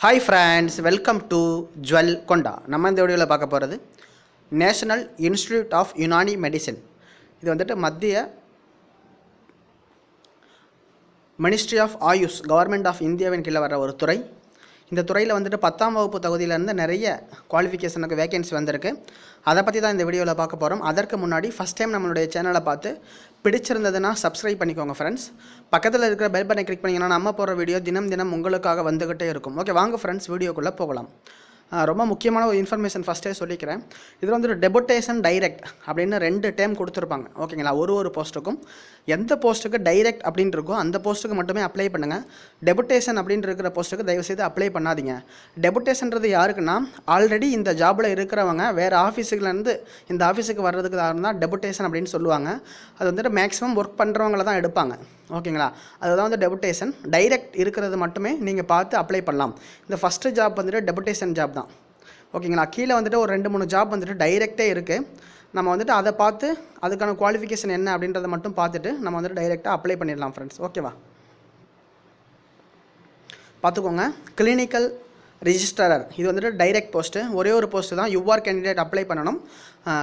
Hi friends welcome to ஜுவல் கொண்டா நம்ம இந்த வீடியோவில் பார்க்க போகிறது national institute of Unani medicine இது வந்துட்டு மத்திய ministry of AYUSH government of இந்தியாவின் கீழே வர ஒரு துறை. இந்த துறையில் வந்துட்டு பத்தாம் வகுப்பு தகுதியிலேருந்து நிறைய குவாலிஃபிகேஷனுக்கு வேகன்சி வந்திருக்கு. அதை பற்றி தான் இந்த வீடியோவில் பார்க்க போகிறோம் அதற்கு முன்னாடி ஃபஸ்ட் டைம் நம்மளுடைய சேனலை பார்த்து பிடிச்சிருந்ததுன்னா சப்ஸ்கிரைப் பண்ணிக்கோங்க ஃப்ரெண்ட்ஸ் பக்கத்தில் இருக்கிற பெல் பட்டனை கிளிக் பண்ணிங்கன்னா நம்ம போகிற வீடியோ தினம் தினம் உங்களுக்காக வந்துக்கிட்டே இருக்கும். ஓகே வாங்க ஃப்ரெண்ட்ஸ் வீடியோக்குள்ளே போகலாம். ரொம்ப முக்கியமான ஒரு இன்ஃபர்மேஷன் ஃபஸ்ட்டே சொல்லிக்கிறேன். இதில் வந்து டெபுட்டேஷன் டைரக்ட் அப்படின்னு ரெண்டு டேம் கொடுத்துருப்பாங்க. ஓகேங்களா? ஒரு ஒரு போஸ்ட்டுக்கும் எந்த போஸ்ட்டுக்கு டைரக்ட் அப்படின்னு இருக்கோ அந்த போஸ்ட்டுக்கு மட்டுமே அப்ளை பண்ணுங்கள் டெபுட்டேஷன் அப்படின்னு இருக்கிற போஸ்ட்டுக்கு தயவுசெய்து அப்ளை பண்ணாதீங்க. டெபுட்டேஷன்றது யாருக்குன்னா ஆல்ரெடி இந்த ஜாபில் இருக்கிறவங்க வேறு ஆஃபீஸுக்குலேருந்து இந்த ஆஃபீஸுக்கு வர்றதுக்கு தான் டெபுட்டேஷன் அப்படின்னு சொல்லுவாங்க. அது வந்துட்டு மேக்ஸிமம் ஒர்க் பண்ணுறவங்கள தான் எடுப்பாங்க. ஓகேங்களா? அதுதான் வந்து டெபுட்டேஷன் டைரக்ட் இருக்கிறது மட்டுமே நீங்கள் பார்த்து அப்ளை பண்ணலாம். இந்த ஃபஸ்ட்டு ஜாப் வந்துட்டு டெபுட்டேஷன் ஜாப் தான். ஓகேங்களா? கீழே வந்துட்டு ஒரு ரெண்டு மூணு ஜாப் வந்துட்டு டைரெக்டே இருக்குது நம்ம வந்துட்டு அதை பார்த்து அதுக்கான குவாலிஃபிகேஷன் என்ன அப்படின்றத மட்டும் பார்த்துட்டு நம்ம வந்துட்டு டைரெக்டாக அப்ளை பண்ணிடலாம் ஃப்ரெண்ட்ஸ் ஓகேவா? பார்த்துக்கோங்க. கிளினிக்கல் ரிஜிஸ்டரர் இது வந்துட்டு டைரக்ட் போஸ்ட்டு ஒரே ஒரு போஸ்ட்டு தான். யூஆர் கேண்டிடேட் அப்ளை பண்ணணும்.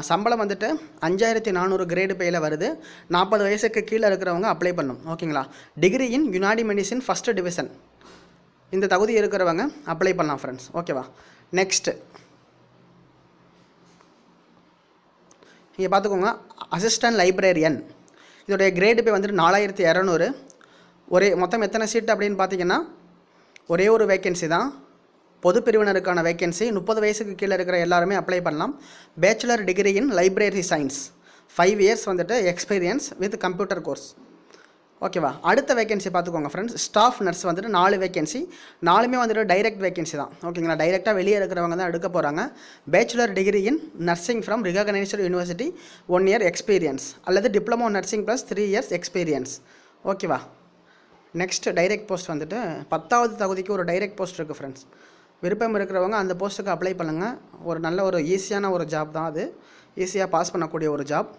சம்பளம் வந்துட்டு அஞ்சாயிரத்தி நானூறு கிரேடு பேயில் வருது. நாற்பது வயசுக்கு கீழே இருக்கிறவங்க அப்ளை பண்ணணும். ஓகேங்களா? Degree in Unani medicine first division இந்த தகுதி இருக்கிறவங்க அப்ளை பண்ணலாம் ஃப்ரெண்ட்ஸ் ஓகேவா? நெக்ஸ்ட்டு இங்கே பார்த்துக்கோங்க அசிஸ்டன்ட் லைப்ரரியன் இதோடைய கிரேடு பே வந்துட்டு நாலாயிரத்தி இரநூறு. ஒரே மொத்தம் எத்தனை சீட் அப்படின்னு பார்த்தீங்கன்னா ஒரே ஒரு வேக்கன்சி தான். பொது பிரிவினருக்கான வேக்கன்சி முப்பது வயசுக்கு கீழே இருக்கிற எல்லாருமே அப்ளை பண்ணலாம். Bachelor degree in library science five years வந்துட்டு எக்ஸ்பீரியன்ஸ் வித் கம்ப்யூட்டர் கோர்ஸ் ஓகேவா அடுத்த வேகன்சி பார்த்துக்கோங்க ஃப்ரெண்ட்ஸ் ஸ்டாஃப் நர்ஸ் வந்துட்டு நாலு வேகன்சி நாலுமே வந்துட்டு டைரக்ட் வேகன்சி தான். ஓகேங்களா டைரெக்டாக வெளியே இருக்கிறவங்க தான் எடுக்க போகிறாங்க bachelor degree in nursing from recognised university one year experience அல்லது diploma nursing plus three years experience ஓகேவா நெக்ஸ்ட் டைரக்ட் போஸ்ட் வந்துட்டு பத்தாவது தகுதிக்கு ஒரு டைரக்ட் போஸ்ட் இருக்குது ஃப்ரெண்ட்ஸ் விருப்பம் இருக்கிறவங்க அந்த போஸ்ட்டுக்கு அப்ளை பண்ணுங்கள் ஒரு நல்ல ஒரு ஈஸியான ஒரு ஜாப் தான் அது. ஈஸியாக பாஸ் பண்ணக்கூடிய ஒரு ஜாப்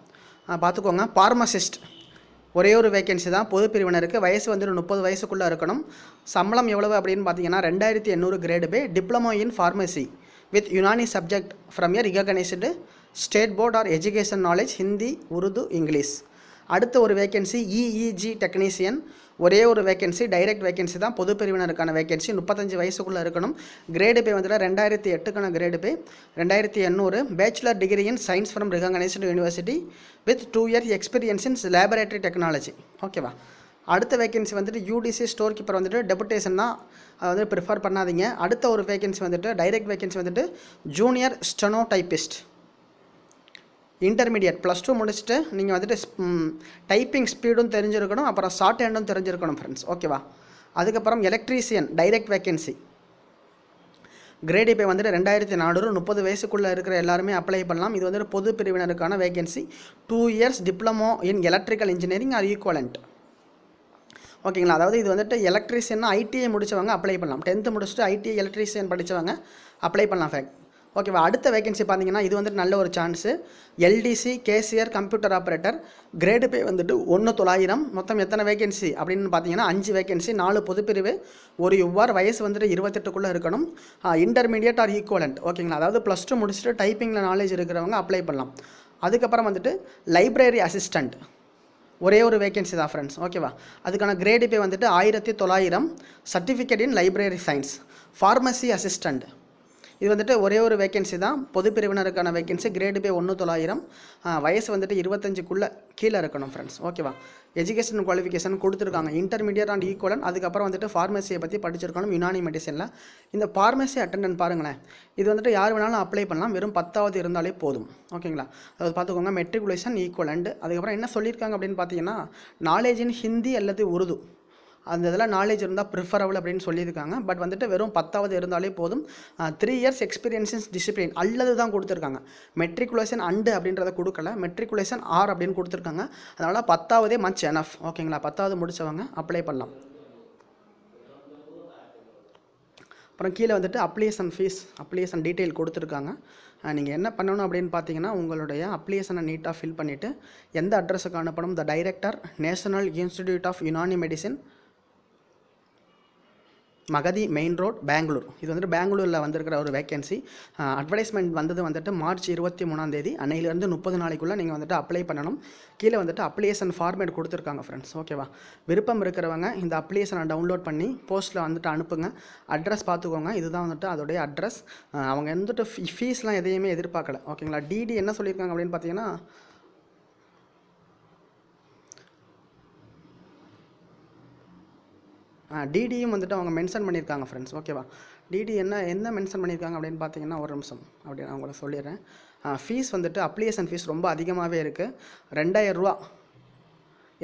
பார்த்துக்கோங்க. ஃபார்மசிஸ்ட் ஒரே ஒரு வேகன்சி தான். பொது பிரிவினருக்கு வயசு வந்துட்டு முப்பது வயசுக்குள்ளே இருக்கணும். சம்பளம் எவ்வளவு அப்படின்னு பார்த்தீங்கன்னா ரெண்டாயிரத்தி எண்ணூறு grade pay diploma in pharmacy with Unani subject from year recognised state board or education knowledge Hindi Urdu English அடுத்த ஒரு வேகன்சி இஇஜி டெக்னீஷியன் ஒரே ஒரு வேகன்சி டைரக்ட் வேகன்சி தான். பொது பிரிவினருக்கான வேகன்சி முப்பத்தஞ்சு வயசுக்குள்ளே இருக்கணும். கிரேடு பே வந்துட்டு ரெண்டாயிரத்தி எட்டுக்கான கிரேடு பே ரெண்டாயிரத்தி எண்ணூறு. Bachelor degree in science from recognised university with two year experience in laboratory technology ஓகேவா அடுத்த வேகன்சி வந்துட்டு யூடிசி ஸ்டோர் கீப்பர் வந்துட்டு டெபுட்டேஷன் தான். அதை வந்து ப்ரிஃபர் பண்ணாதீங்க. அடுத்த ஒரு வேகன்சி வந்துட்டு டைரக்ட் வேகன்சி வந்துட்டு junior steno typist intermediate plus two முடிச்சுட்டு நீங்கள் வந்துட்டு டைப்பிங் ஸ்பீடும் தெரிஞ்சிருக்கணும் அப்புறம் ஷார்ட் ஹேண்டும் தெரிஞ்சிருக்கணும் ஃப்ரெண்ட்ஸ் ஓகேவா அதுக்கப்புறம் எலக்ட்ரீசியன் டைரக்ட் வேகன்சி கிரேட் இப்போ வந்துட்டு ரெண்டாயிரத்தி நானூறு முப்பது வயசுக்குள்ளே இருக்கிற எல்லாருமே அப்ளை பண்ணலாம். இது வந்துட்டு பொது பிரிவினருக்கான vacancy two years diploma in electrical engineering or equivalent ஓகேங்களா அதாவது இது வந்துட்டு எலக்ட்ரீஷியன் ஐடிஐ முடிச்சவங்க அப்ளை பண்ணலாம். டென்த்து முடிச்சுட்டு ஐடிஐ எலக்ட்ரீஷியன் படித்தவங்க அப்ளை பண்ணலாம் ஃபேக்ட் ஓகேவா அடுத்த வேகன்சி பார்த்தீங்கன்னா இது வந்துட்டு நல்ல ஒரு chance LDC cashier computer operator grade pay வந்துட்டு ஒன்று தொள்ளாயிரம். மொத்தம் எத்தனை வேகன்சி அப்படின்னு பார்த்தீங்கன்னா அஞ்சு வேகன்சி நாலு பொதுப்பிரிவு. ஒரு இவ்வாறு வயசு வந்துட்டு இருபத்தெட்டுக்குள்ளே இருக்கணும். இன்டர்மீடியட் ஆர் ஈக்குவலண்ட் ஓகேங்களா அதாவது ப்ளஸ் டூ முடிச்சுட்டு டைப்பிங்கில் நாலேஜ் இருக்கிறவங்க அப்ளை பண்ணலாம். அதுக்கப்புறம் வந்துட்டு லைப்ரரி அசிஸ்டண்ட் ஒரே ஒரு வேகன்சி தான் ஃப்ரெண்ட்ஸ் ஓகேவா அதுக்கான கிரேடு பே வந்துட்டு ஆயிரத்தி தொள்ளாயிரம். Certificate in library science pharmacy assistant இது வந்துட்டு ஒரே ஒரு வேகன்சி தான். பொது பிரிவினருக்கான வேகன்சி கிரேடு பே ஒன்று தொள்ளாயிரம் வயசு வந்துட்டு இருபத்தஞ்சுக்குள்ளே கீழே இருக்கணும் ஃப்ரெண்ட்ஸ் ஓகேவா எஜுகேஷன் குவாலிஃபிகேஷன் கொடுத்துருக்காங்க. இன்டர்மீடியட் அண்ட் ஈக்குவலன் அதுக்கப்புறம் வந்துட்டு ஃபார்மசியை பற்றி படிச்சிருக்கணும் யுனானி மெடிசனில் இந்த ஃபார்மசி அட்டண்டன்ட் பாருங்களேன். இது வந்துட்டு யார் வேணாலும் அப்ளை பண்ணலாம். வெறும் பத்தாவது இருந்தாலே போதும். ஓகேங்களா அதாவது பார்த்துக்கோங்க மெட்ரிகுலேஷன் ஈக்குவலண்ட் அதுக்கப்புறம் என்ன சொல்லியிருக்காங்க அப்படின்னு பார்த்தீங்கன்னா நாலேஜ் இன் ஹிந்தி அல்லது உருது அந்த இதெல்லாம் நாலேஜ் இருந்தால் ப்ரிஃபரபிள் அப்படின்னு சொல்லியிருக்காங்க. பட் வந்துட்டு வெறும் பத்தாவது இருந்தாலே போதும். த்ரீ இயர்ஸ் எக்ஸ்பீரியன்ஸின் டிசிப்ளின் அல்லது தான் கொடுத்துருக்காங்க. மெட்ரிகுலேஷன் அண்டு அப்படின்றத கொடுக்கல. மெட்ரிகுலேஷன் ஆர் அப்படின்னு கொடுத்துருக்காங்க. அதனால் பத்தாவதே மச் எனஃப் ஓகேங்களா பத்தாவது முடித்தவங்க அப்ளை பண்ணலாம். அப்புறம் கீழே வந்துட்டு அப்ளிகேஷன் ஃபீஸ் அப்ளிகேஷன் டீட்டெயில் கொடுத்துருக்காங்க. நீங்கள் என்ன பண்ணணும் அப்படின்னு பார்த்தீங்கன்னா உங்களுடைய அப்ளிகேஷனை நீட்டாக ஃபில் பண்ணிவிட்டு எந்த அட்ரஸுக்கு அனுப்பணும்? The director national institute of Unani medicine Magadi main road Bangalore இது வந்துட்டு பெங்களூரில் வந்திருக்கிற ஒரு வேகன்சி அட்வர்டைஸ்மெண்ட் வந்தது வந்துட்டு மார்ச் இருபத்தி மூணாம் தேதி. அன்னையிலேருந்து முப்பது நாளைக்குள்ளே நீங்கள் வந்துட்டு அப்ளை பண்ணணும். கீழே வந்துட்டு அப்ளிகேஷன் ஃபார்மேட் கொடுத்துருக்காங்க ஃப்ரெண்ட்ஸ் ஓகேவா விருப்பம் இருக்கிறவங்க இந்த அப்ளிகேஷனை டவுன்லோட் பண்ணி போஸ்ட்டில் வந்துட்டு அனுப்புங்க. அட்ரஸ் பார்த்துக்கோங்க. இதுதான் வந்துட்டு அதோடைய அட்ரஸ் அவங்க வந்துட்டு ஃபீ ஃபீஸ்லாம் எதையுமே எதிர்பார்க்கல. ஓகேங்களா டிடி என்ன சொல்லியிருக்காங்க அப்படின்னு பார்த்தீங்கன்னா டிடியும் வந்துட்டு அவங்க மென்ஷன் பண்ணியிருக்காங்க ஃப்ரெண்ட்ஸ் ஓகேவா டிடி என்ன என்ன மென்ஷன் பண்ணியிருக்காங்க அப்படின்னு பார்த்தீங்கன்னா ஒரு நிமிஷம். அப்படி நான் உங்களுக்கு சொல்லிடுறேன். ஃபீஸ் வந்துட்டு அப்ளிகேஷன் ஃபீஸ் ரொம்ப அதிகமாகவே இருக்குது ரெண்டாயிரரூவா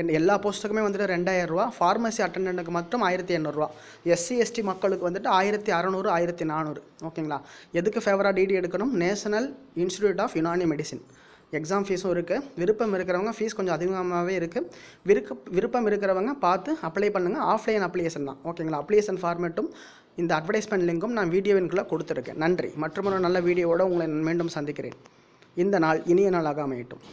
என் எல்லா போஸ்ட்டுக்குமே வந்துட்டு ரெண்டாயிரரூவா ஃபார்மசி அட்டண்டன்ட்டுக்கு மட்டும் ஆயிரத்தி எண்ணூறுரூவா எஸ்சி எஸ்டி மக்களுக்கு வந்துட்டு ஆயிரத்தி அறநூறு ஆயிரத்தி நானூறு. ஓகேங்களா எதுக்கு ஃபேவராக டிடி எடுக்கணும்? National institute of Unani medicine exam ஃபீஸும் இருக்குது விருப்பம் இருக்கிறவங்க ஃபீஸ் கொஞ்சம் அதிகமாகவே இருக்குது விருப்ப விருப்பம் இருக்கிறவங்க பார்த்து அப்ளை பண்ணுங்கள் ஆஃப்லைன் அப்ளிகேஷன் தான். ஓகேங்களா அப்ளிகேஷன் ஃபார்மேட்டும் இந்த அட்வர்டைஸ்மெண்ட் லிங்க்கும் நான் வீடியோவின்குள்ளே கொடுத்துருக்கேன். நன்றி. மற்றொரு நல்ல வீடியோவோட உங்களை மீண்டும் சந்திக்கிறேன். இந்த நாள் இனிய நாளாக அமையட்டும்.